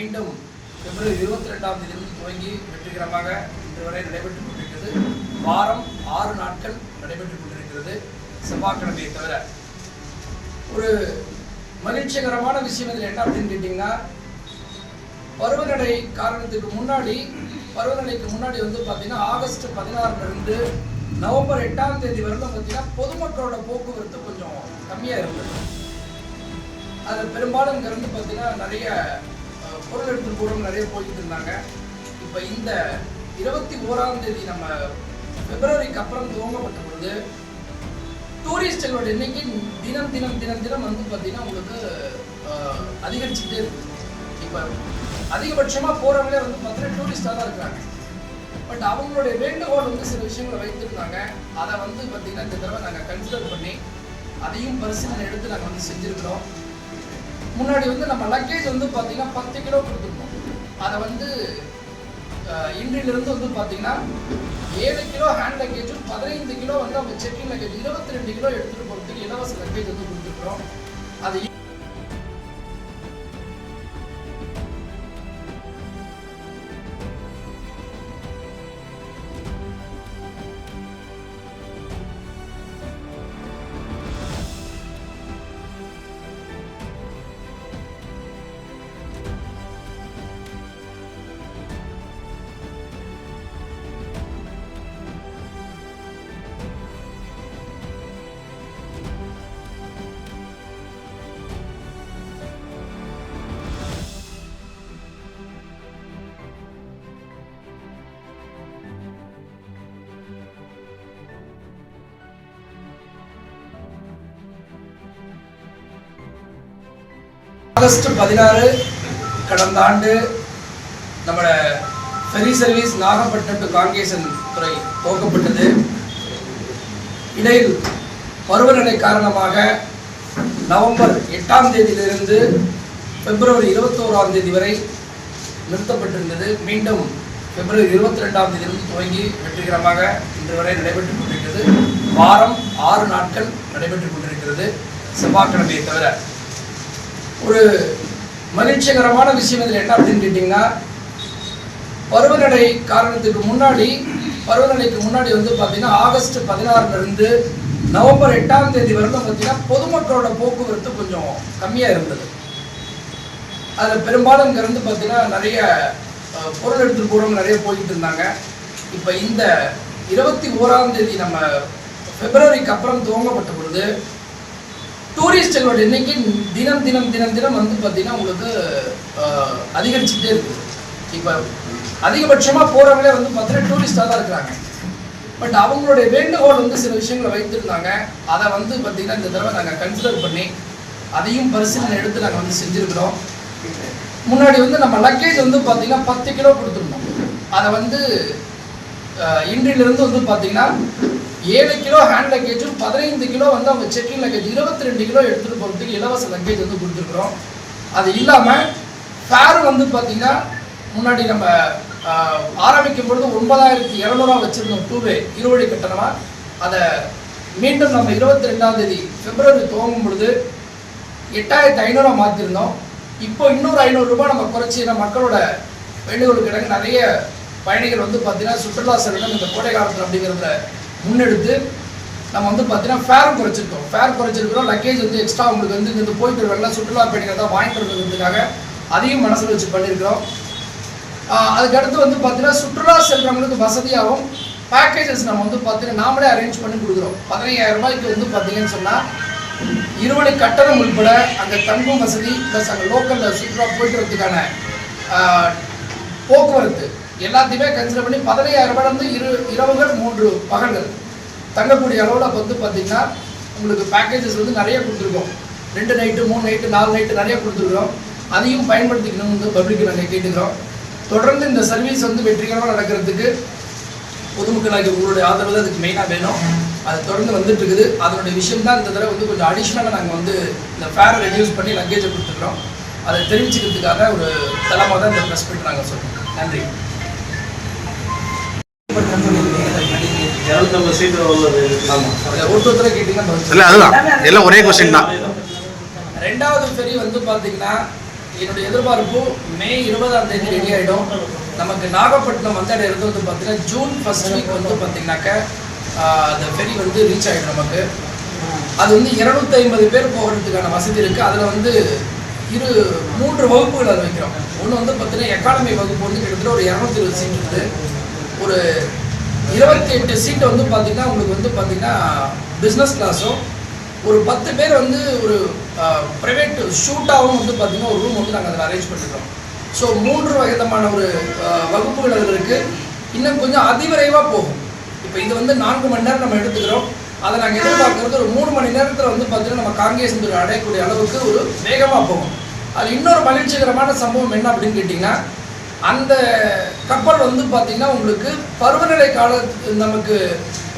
மீண்டும் பிப்ரவரி இருபத்தி ரெண்டாம் தேதியிலிருந்து துவங்கி வெற்றிகரமாக இன்று வரை நடைபெற்றுக் கொண்டிருக்கிறது. வாரம் ஆறு நாட்கள் நடைபெற்றுக் கொண்டிருக்கிறது செவ்வாய்க்கிழமையை தவிர. ஒரு மகிழ்ச்சிகரமான விஷயம் இதில் என்ன அப்படின்னு கேட்டிங்கன்னா பருவநிலை காரணத்துக்கு முன்னாடி பருவநிலைக்கு முன்னாடி வந்து பார்த்தீங்கன்னா ஆகஸ்ட் பதினாறுல இருந்து நவம்பர் எட்டாம் தேதி வரலும் பார்த்தீங்கன்னா பொதுமக்களோட போக்குவரத்து கொஞ்சம் கம்மியாக இருந்தது. அதில் பெரும்பாலும் இங்கே இருந்து பார்த்தீங்கன்னா நிறைய பொருள் எடுத்து போகிறவங்க நிறைய போயிட்டு இருந்தாங்க. இப்போ இந்த இருபத்தி ஓராம் தேதி நம்ம பிப்ரவரிக்கு அப்புறம் துவங்கப்பட்ட பொழுது டூரிஸ்டுகளோட எண்ணிக்கை தினம் தினம் தினம் தினம் வந்து பார்த்தீங்கன்னா உங்களுக்கு அதிகரிச்சுட்டே இருக்கு. இப்போ அதிகபட்சமாக போகிறவங்களே வந்து பார்த்தீங்கன்னா டூரிஸ்டாக தான் இருக்கிறாங்க. பட் அவங்களுடைய வேண்டுகோள் வந்து சில விஷயங்களை வைத்திருந்தாங்க. அதை வந்து பார்த்தீங்கன்னா இந்த தடவை நாங்கள் கன்சிடர் பண்ணி அதையும் பரிசீலனை எடுத்து நாங்கள் வந்து செஞ்சுருக்கிறோம். முன்னாடி வந்து நம்ம லக்கேஜ் வந்து பார்த்தீங்கன்னா பத்து கிலோ கொடுத்துருக்கோம். அதை வந்து இன்றிலிருந்து வந்து பார்த்தீங்கன்னா ஏழு கிலோ ஹேண்ட் லக்கேஜும் பதினைந்து கிலோ வந்து அவங்க செக்கிங் லக்கேஜ் இருபத்தி ரெண்டு கிலோ எடுத்துகிட்டு போகிறதுக்கு இலவச லக்கேஜ் வந்து கொடுத்துருக்குறோம். அது ஆகஸ்ட் பதினாறு கடந்த ஆண்டு நம்மளோட ferry service Nagapattinam to Kankesanthurai துவக்கப்பட்டது. இடையில் பருவநிலை காரணமாக நவம்பர் எட்டாம் தேதியிலிருந்து பிப்ரவரி இருபத்தோராம் தேதி வரை நிறுத்தப்பட்டிருந்தது. மீண்டும் பிப்ரவரி இருபத்தி ரெண்டாம் தேதியிலிருந்து துவங்கி வெற்றிகரமாக இன்று வரை நடைபெற்றுக் கொண்டிருக்கிறது. வாரம் ஆறு நாட்கள் நடைபெற்றுக் கொண்டிருக்கிறது. செவ்வாய்க்கிழமையை தவிர ஒரு மகிழ்ச்சிகரமான விஷயம் இதில் என்ன அப்படின்னு கேட்டிங்கன்னா பருவநிலை காரணத்துக்கு முன்னாடி பருவநிலைக்கு முன்னாடி வந்து பார்த்தீங்கன்னா ஆகஸ்ட் பதினாறுல இருந்து நவம்பர் எட்டாம் தேதி வரைக்கும் பார்த்தீங்கன்னா பொதுமக்களோட போக்குவரத்து கொஞ்சம் கம்மியாக இருந்தது. அதில் பெரும்பாலும் இங்கே இருந்து பார்த்தீங்கன்னா நிறைய அஹ், பொருள் எடுத்துகிட்டு போகிறவங்க நிறைய போயிட்டு இருந்தாங்க. இப்போ இந்த இருபத்தி ஓராம் தேதி நம்ம பிப்ரவரிக்கு அப்புறம் துவங்கப்பட்ட பொழுது டூரிஸ்டுகளோட எண்ணிக்கை தினம் தினம் தினம் தினம் வந்து பார்த்தீங்கன்னா உங்களுக்கு அதிகரிச்சுட்டே இருக்குது இப்போ அதிகபட்சமாக போகிறவங்களே வந்து பார்த்தீங்கன்னா டூரிஸ்டாக தான் இருக்கிறாங்க. பட் அவங்களுடைய வேண்டுகோள் வந்து சில விஷயங்களை வைத்திருந்தாங்க. அதை வந்து பார்த்தீங்கன்னா இந்த தடவை நாங்கள் கன்சிடர் பண்ணி அதையும் பரிசீலனை எடுத்து நாங்கள் வந்து செஞ்சுருக்கிறோம். முன்னாடி வந்து நம்ம லக்கேஜ் வந்து பார்த்தீங்கன்னா பத்து கிலோ கொடுத்துருந்தோம். அதை வந்து இன்றிலிருந்து வந்து பார்த்தீங்கன்னா ஏழு கிலோ ஹேண்ட் லக்கேஜும் பதினைந்து கிலோ வந்து அவங்க செக்கிங் லக்கேஜ் இருபத்தி ரெண்டு கிலோ எடுத்துகிட்டு போகிறதுக்கு இலவச லக்கேஜ் வந்து கொடுத்துருக்குறோம். அது இல்லாமல் ஃபேர் வந்து பார்த்தீங்கன்னா முன்னாடி நம்ம ஆரம்பிக்கும் பொழுது ஒன்பதாயிரத்தி இரநூறுவா வச்சுருந்தோம் டூவே இருவழி கட்டணமாக அதை மீண்டும் நம்ம இருபத்தி ரெண்டாம் தேதி பிப்ரவரி துவங்கும் பொழுது எட்டாயிரத்தி ஐநூறுவா மாற்றிருந்தோம் இப்போ இன்னொரு ஐநூறுரூபா நம்ம குறைச்சி நம்ம மக்களோட வேண்டுகோளுக்கு இணங்க நிறைய பயணிகள் வந்து பார்த்தீங்கன்னா சுற்றுலா செல்வம் இந்த கோடை காலத்தில் அப்படிங்கிறத முன்னெடுத்து நம்ம வந்து பார்த்தீங்கன்னா ஃபேர் குறைச்சிருக்கோம். ஃபேர் குறைச்சிருக்கிறோம். லக்கேஜ் வந்து எக்ஸ்ட்ரா உங்களுக்கு வந்து இங்கே போயிட்டு வருவாங்க சுற்றுலா பயணிகள் தான் வாங்கிட்டு இருக்கிறதுக்காக அதையும் மனசில் வச்சு பண்ணியிருக்கிறோம். அதுக்கடுத்து வந்து பார்த்தீங்கன்னா சுற்றுலா செல்றவங்களுக்கு வசதியாகவும் பேக்கேஜஸ் நம்ம வந்து பார்த்தீங்கன்னா நாமளே அரேஞ்ச் பண்ணி கொடுக்குறோம். பதினையாயிரம் ரூபாய்க்கு வந்து பார்த்தீங்கன்னு சொன்னால் இருவழி கட்டணம் உட்பட அங்கே தங்கும் வசதி ப்ளஸ் அங்கே லோக்கலில் சுற்றுலா போயிட்டு வரதுக்கான போக்குவரத்து. எல்லாத்தையுமே கன்சிடர் பண்ணி பதினையாயிரம் ரூபாய் வந்து இரு இரவுகள் மூன்று பகல்கள். தங்கக்கூடிய அளவில் வந்து பார்த்தீங்கன்னா உங்களுக்கு பேக்கேஜஸ் வந்து நிறைய கொடுத்துருக்கோம். ரெண்டு நைட்டு மூணு நைட்டு நாலு நைட்டு நிறைய கொடுத்துருக்குறோம் அதையும் பயன்படுத்திக்கணும் வந்து பப்ளிக் நாங்கள் கேட்டுக்கிறோம். தொடர்ந்து இந்த சர்வீஸ் வந்து வெற்றிகரமாக நடக்கிறதுக்கு பொதுமக்களாகிய உங்களுடைய ஆதரவு தான் அதுக்கு மெயினாக வேணும். அது தொடர்ந்து வந்துட்டு இருக்குது அதனுடைய விஷயம் தான் இந்த தடவை வந்து கொஞ்சம் அடிஷ்னலாக நாங்கள் வந்து இந்த ஃபேரை ரெடியூஸ் பண்ணி லக்கேஜை கொடுத்துருக்குறோம். அதை தெரிவிச்சுக்கிறதுக்காக ஒரு தளமாக தான் இந்த ப்ரெஸ் மீட் நாங்கள் சொல்கிறோம் நன்றி. இல்ல அதுதான். எல்லாம் ஒரே கொஸ்டின் தான். ரெண்டாவது ஃபெரி வந்து பார்த்தீங்கன்னா என்னுடைய எதிர்பார்ப்பு மே இருபதாம் தேதி ரெடி ஆகிடும் நமக்கு நாகப்பட்டினம் வந்தடைகிறது வந்து பார்த்தீங்கன்னா ஜூன் ஃபர்ஸ்ட் வீக் வந்து பார்த்தீங்கன்னாக்க அந்த ஃபெரி வந்து ரீச் ஆகிடும் நமக்கு. அது வந்து இருநூத்தி ஐம்பது பேர் போகிறதுக்கான வசதி இருக்குது அதில் வந்து இரு மூன்று வகுப்புகள் அதில் வைக்கிறோம். ஒன்று வந்து பார்த்தீங்கன்னா எக்கானமி வகுப்பு வந்து கிட்டத்தட்ட ஒரு இரநூத்தி இருபது சீட் இருக்குது ஒரு இருபத்தி எட்டு சீட்டு வந்து பார்த்தீங்கன்னா உங்களுக்கு வந்து பார்த்தீங்கன்னா பிஸ்னஸ் கிளாஸும் ஒரு பத்து பேர் வந்து ஒரு ப்ரைவேட் ஷூட்டாகவும் வந்து பார்த்தீங்கன்னா ஒரு ரூம் வந்து நாங்கள் அதில் அரேஞ்ச் பண்ணிருக்கோம். ஸோ மூன்று விதமான ஒரு வகுப்புகள் அதில் இருக்குது இன்னும் கொஞ்சம் அதிவிரைவாக போகும். இப்போ இது வந்து நான்கு மணி நேரம் நம்ம எடுத்துக்கிறோம். அதை நாங்கள் எதிர்பார்க்கறது ஒரு மூணு மணி நேரத்தில் வந்து பார்த்தீங்கன்னா நம்ம காங்கேசன் அடையக்கூடிய அளவுக்கு ஒரு வேகமாக போகும். அது இன்னொரு மகிழ்ச்சிகரமான சம்பவம் என்ன அப்படின்னு கேட்டிங்கன்னா அந்த கப்பல் வந்து பார்த்தீங்கன்னா உங்களுக்கு பருவநிலை கால நமக்கு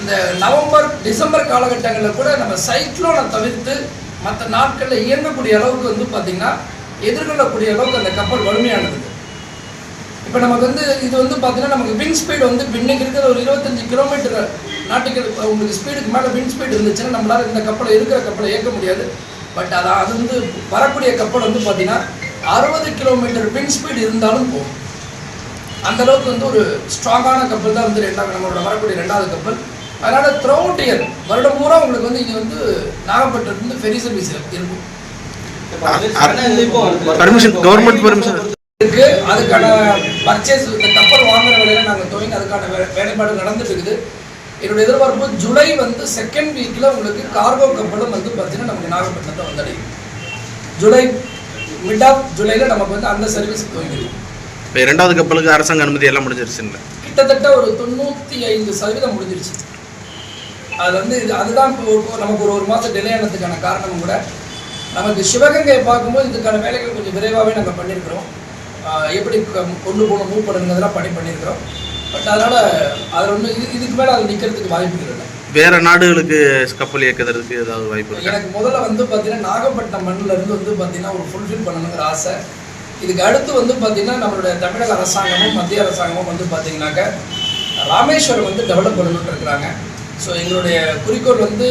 இந்த நவம்பர் டிசம்பர் காலகட்டங்களில் கூட நம்ம சைக்ளோனை தவிர்த்து மற்ற நாட்களில் இயங்கக்கூடிய அளவுக்கு வந்து பார்த்தீங்கன்னா எதிர்கொள்ளக்கூடிய அளவுக்கு அந்த கப்பல் வலிமையானது இப்போ நமக்கு வந்து இது வந்து பார்த்தீங்கன்னா நமக்கு வின் ஸ்பீடு வந்து இப்ப இன்னைக்கு இருக்கிற ஒரு இருபத்தஞ்சு கிலோமீட்டர் நாட்டுக்கு உங்களுக்கு ஸ்பீடுக்கு மேலே வின் ஸ்பீடு இருந்துச்சுன்னா நம்மளால் இந்த கப்பலை இருக்கிற கப்பலை இயக்க முடியாது. பட் அதான் அது வந்து வரக்கூடிய கப்பல் வந்து பார்த்தீங்கன்னா அறுபது கிலோமீட்டர் வின் ஸ்பீடு இருந்தாலும் போகும் அந்த அளவுக்கு வந்து ஒரு ஸ்ட்ராங்கான கப்பல் தான் வந்து ரெண்டாவது நம்மளோட வரக்கூடிய ரெண்டாவது கப்பல் அதனால த்ரௌட் இயர் வருடம் பூரா உங்களுக்கு வந்து இங்கே வந்து நாகப்பட்டினம் வந்து ஃபெரி சர்வீஸ் இருக்கும் பர்மிஷன் கவர்மெண்ட் பர்மிஷன் இருக்கு. அதுக்கான பர்ச்சேஸ் இந்த கப்பல் வாங்குற வேலையில நாங்கள் துவங்கி அதுக்கான வேலைப்பாடு நடந்துட்டு இருக்குது. என்னோட எதிர்பார்ப்பு ஜூலை வந்து செகண்ட் வீக்ல உங்களுக்கு கார்கோ கப்பலும் வந்து பார்த்தீங்கன்னா நமக்கு நாகப்பட்டினத்தை வந்தடையும். ஜூலை மிட் ஆஃப் ஜூலைல நமக்கு வந்து அந்த சர்வீஸ் துவங்கிடும். இப்போ இரண்டாவது கப்பலுக்கு அரசாங்க அனுமதி எல்லாம் முடிஞ்சிருச்சுங்களா கிட்டத்தட்ட ஒரு தொண்ணூற்றி ஐந்து சதவீதம் முடிஞ்சிருச்சு. அது வந்து அதுதான் இப்போ நமக்கு ஒரு ஒரு மாதம் டிலே ஆனதுக்கான காரணம் கூட. நமக்கு சிவகங்கையை பார்க்கும்போது இதுக்கான வேலைகள் கொஞ்சம் விரைவாகவே நாங்கள் பண்ணியிருக்கிறோம் எப்படி கொண்டு போகணும் மூவ் பண்ணுங்கிறதெல்லாம் பணி பண்ணியிருக்கிறோம் பட் அதனால் அதில் ஒன்றும் இது இதுக்கு மேலே அது நிற்கிறதுக்கு வாய்ப்புகள் இல்லை. வேற நாடுகளுக்கு கப்பல் இயக்குறதுக்கு ஏதாவது வாய்ப்பு எனக்கு முதல்ல வந்து பார்த்தீங்கன்னா நாகப்பட்டினம் மண்ணில் இருந்து வந்து பார்த்தீங்கன்னா ஒரு ஃபுல்ஃபில் பண்ணணுங்கிற ஆசை. இதுக்கு அடுத்து வந்து பார்த்தீங்கன்னா நம்மளுடைய தமிழக அரசாங்கமும் மத்திய அரசாங்கமும் வந்து பார்த்தீங்கன்னாக்க ராமேஸ்வரம் வந்து டெவலப் பண்ணணும்னு இருக்கிறாங்க. ஸோ எங்களுடைய குறிக்கோள் வந்து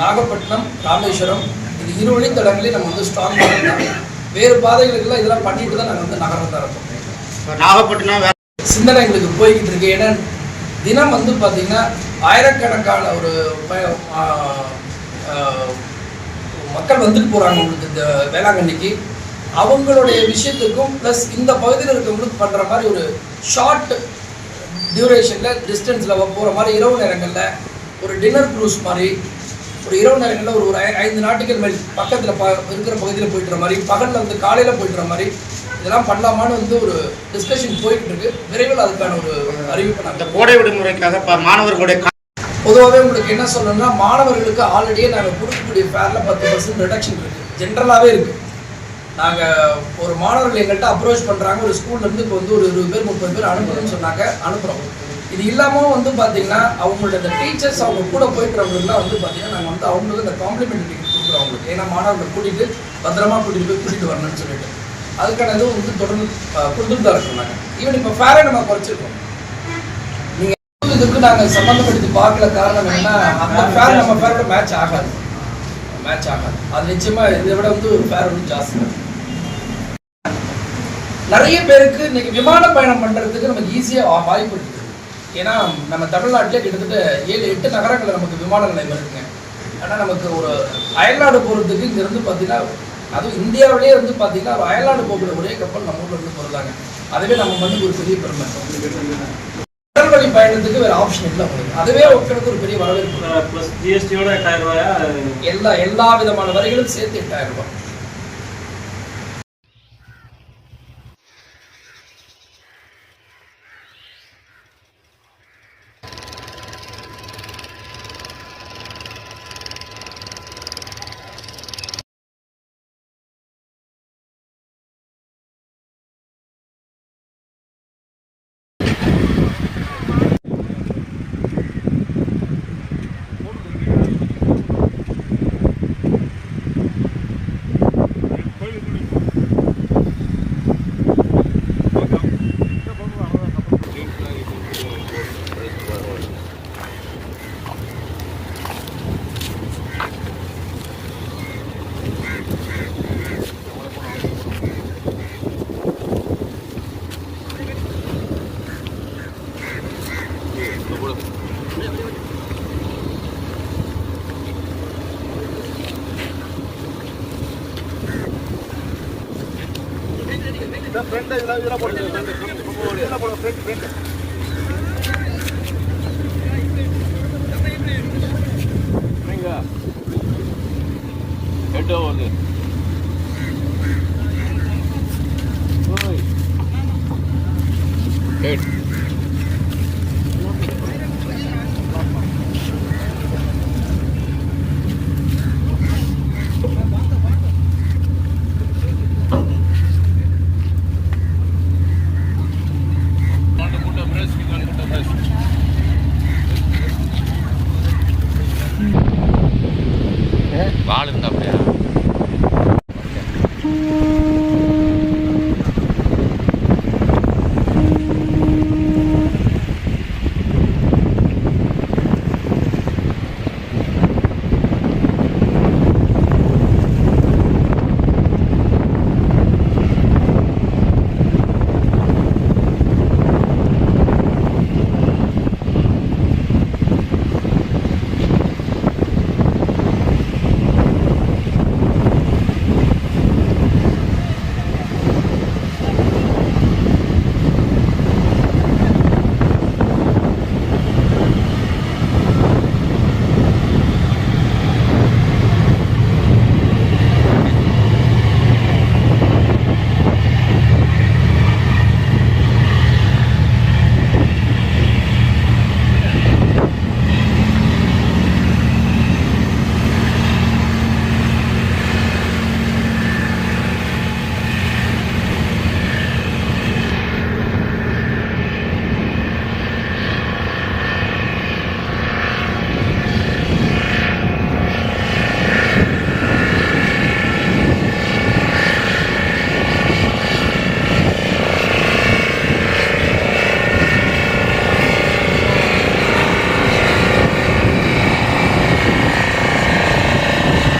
நாகப்பட்டினம் ராமேஸ்வரம் இது இரு வழித்தடங்களையும் நம்ம வந்து ஸ்ட்ராங் பண்ணலாம் வேறு பாதைகளுக்கெல்லாம் இதெல்லாம் பண்ணிட்டு தான் நாங்கள் வந்து நகரத்தை இருக்கோம் நாகப்பட்டினம் சிந்தனை எங்களுக்கு போய்கிட்டு இருக்கு. ஏன்னா தினம் வந்து பார்த்தீங்கன்னா ஆயிரக்கணக்கான ஒரு மக்கள் வந்துட்டு போகிறாங்க உங்களுக்கு இந்த வேளாங்கண்ணிக்கு. அவங்களுடைய விஷயத்துக்கும் ப்ளஸ் இந்த பகுதியில் இருக்கவங்களுக்கு பண்ணுற மாதிரி ஒரு ஷார்ட் டியூரேஷனில் டிஸ்டன்ஸில் போகிற மாதிரி இரவு நேரங்களில் ஒரு டின்னர் க்ரூஸ் மாதிரி ஒரு இரவு நேரங்களில் ஒரு ஒரு ஐந்து நாட்டுகள் மேல் பக்கத்தில் ப இருக்கிற பகுதியில் போயிட்டுற மாதிரி பகலில் வந்து காலையில் போயிட்டுற மாதிரி இதெல்லாம் பண்ணலாமான்னு வந்து ஒரு டிஸ்கஷன் போயிட்டு இருக்கு. விரைவில் அதுக்கான ஒரு அறிவிப்பு நாங்கள் கோடை விடுமுறைக்காக மாணவர்களுடைய பொதுவாகவே உங்களுக்கு என்ன சொல்லணும்னா மாணவர்களுக்கு ஆல்ரெடியே நாங்கள் கொடுக்கக்கூடிய ஃபேரில் பத்து பர்சன்ட் ரிடக்ஷன் இருக்குது ஜென்ரலாகவே இருக்குது நாங்கள் ஒரு மாணவர்கள் எங்கள்கிட்ட அப்ரோச் பண்ணுறாங்க ஒரு ஸ்கூல்லேருந்து இப்போ வந்து ஒரு இருபது பேர் முப்பது பேர் அனுப்பணும்னு சொன்னாங்க அனுப்புகிறோம் இது இல்லாமல் வந்து பார்த்தீங்கன்னா அவங்களோட இந்த டீச்சர்ஸ் அவங்க கூட போயிட்டுறவங்களுக்குலாம் வந்து பார்த்தீங்கன்னா நாங்கள் வந்து அவங்களுக்கு இந்த காம்ப்ளிமெண்ட்ரி கொடுக்குறோம் அவங்களுக்கு. ஏன்னா மாணவர்களை கூட்டிகிட்டு பத்திரமா கூட்டிகிட்டு போய் கூட்டிகிட்டு வரணும்னு சொல்லிட்டு. அதுக்கான இதுவும் வந்து தொடர்ந்து கொடுத்துட்டு தான் இருக்கோம் நாங்கள் ஈவன் இப்போ ஃபேரை நம்ம குறைச்சிருக்கோம். நீங்கள் இதுக்கு நாங்கள் சம்மந்தப்படுத்தி பார்க்கல காரணம் என்னன்னா அந்த ஃபேர் நம்ம ஃபேரோட மேட்ச் ஆகாது. மேட்ச் ஆகாது. அது நிச்சயமாக இதை விட வந்து ஒரு ஃபேர் வந்து ஜாஸ்தி நிறைய பேருக்கு இன்னைக்கு விமான பயணம் பண்றதுக்கு நமக்கு ஈஸியா வாய்ப்பு இருக்குது. ஏன்னா நம்ம தமிழ்நாட்டிலே கிட்டத்தட்ட ஏழு எட்டு நகரங்கள் நமக்கு விமான நிலையம் இருக்குங்க. ஆனால் நமக்கு ஒரு அயல்நாடு போகிறதுக்கு இங்கேருந்து பார்த்தீங்கன்னா அதுவும் இந்தியாவிலேயே வந்து பார்த்தீங்கன்னா ஒரு அயல்நாடு போகிற ஒரே கப்பல் நம்ம ஊர்ல இருந்து போகிறாங்க அதுவே நம்ம மண்ணுக்கு ஒரு பெரிய பெருமை. கடல் வழி பயணத்துக்கு வேற ஆப்ஷன் இல்லை உங்களுக்கு. அதுவே உங்களுக்கு ஒரு பெரிய வரவேற்பு. ப்ளஸ் ஜிஎஸ்டியோட எட்டாயிரம் ரூபாயா? எல்லா எல்லா விதமான வரிகளும் சேர்த்து எட்டாயிரம் ரூபாய். ஃப்ரெண்ட் இதெல்லாம் இதெல்லாம் போடுங்க இதெல்லாம் போடுங்க ஃப்ரெண்ட் ஃப்ரெண்ட் நீங்க ஹெட் ஓவர் ஹெட் வால்